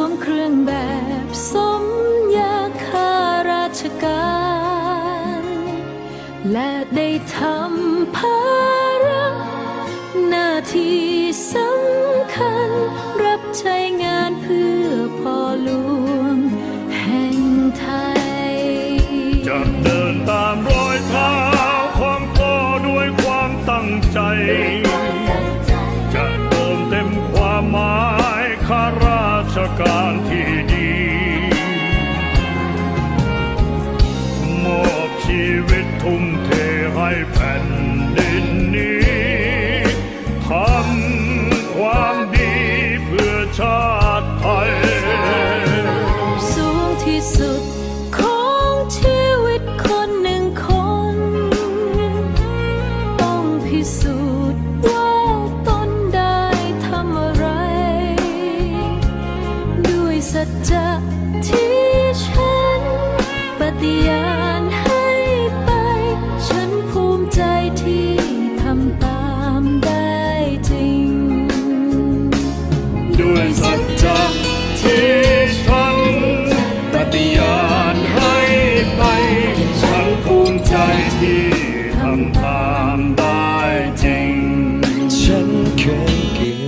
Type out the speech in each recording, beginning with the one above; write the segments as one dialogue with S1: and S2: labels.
S1: วม
S2: เครื่องแบบสมยาคาราชการ และได้ทำภาระหน้าที่สำคัญ รับใช้งานเพื่อพ่อหลวงแห่งไทย
S1: จะเดินตามรอยเท้าของพ่อด้วยความตั้งใจ จะเติมเต็มความหมายข้ารา การที่ดีมอบชีวิตทุ่มเทให้ ที่
S2: ฉันปฏิญาณให้ไป ฉันภูมิใจที่ทำตามได้จริง
S1: ด้วยสัจจะที่ฉันปฏิญาณให้ไป ฉันภูมิใจที่ทำตามได้จริง
S3: ฉันเคยเกือบ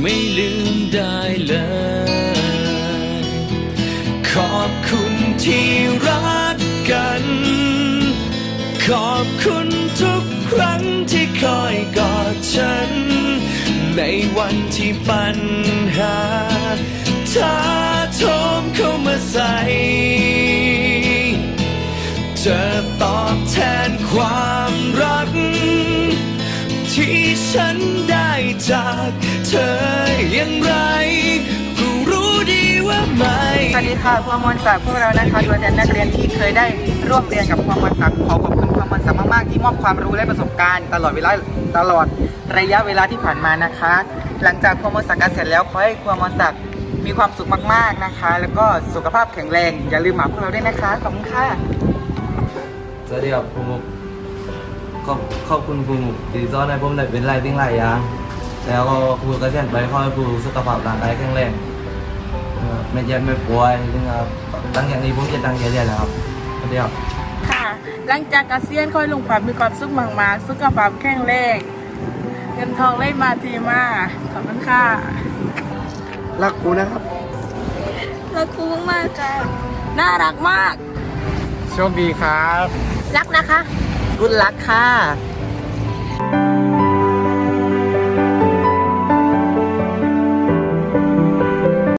S3: ไม่ลืมได้เลย ขอบคุณที่รักกัน ขอบคุณทุกครั้งที่คอยกอดฉัน ในวันที่ปัญหาท้าโถมเข้ามาใส่จะตอบแทนความรัก ที่ฉันได้จาก ธออย่างไรก็รู้ดีว่าไม่
S4: สวัสดีค่ะครูมวลศักดิ์พวกเรานะคะตัวแทนนักเรียนที่เคยได้ร่วมเรียนกับครูมวลศักดิ์ขอขอบคุณครูมวลศักดิ์มากๆที่มอบความรู้และประสบการณ์ ตลอดเวลาตลอดระยะเวลาที่ผ่านมานะคะ หลังจากครูมวลศักดิ์เกษียณแล้วขอให้ครูมวลศักดิ์มีความสุขมากๆนะคะ แล้วก็สุขภาพแข็งแรง อย่าลืมมาพวกเราด้วยนะคะขอบคุณค่ะ
S5: สวัสดีครับครูมุกขอบขอบคุณครูมุกที่สอนให้ผมได้เป็นหลายสิ่งหลายอย่าง แล้วก็ครูก็เช่นไปขอให้ครูสุขภาพร่างกายแข็งแรงเอ่อไม่เจ็บไม่ป่วยซึ่งครับหลังจากนี้ผมจะตั้งใจเรียนแล้วครับสวัสดีครับ
S6: ค่ะ หลังจากเกษียณค่อยลุงปรับมีความสุขมากๆสุขภาพแข็งแรงเงินทองได้มาทีมาขอบคุณค่ะ
S4: รักกูนะครับ
S6: รักครูมากค่ะน่ารักมาก
S4: โชคดีครับ
S6: รักนะคะ
S4: กุณรักค่ะ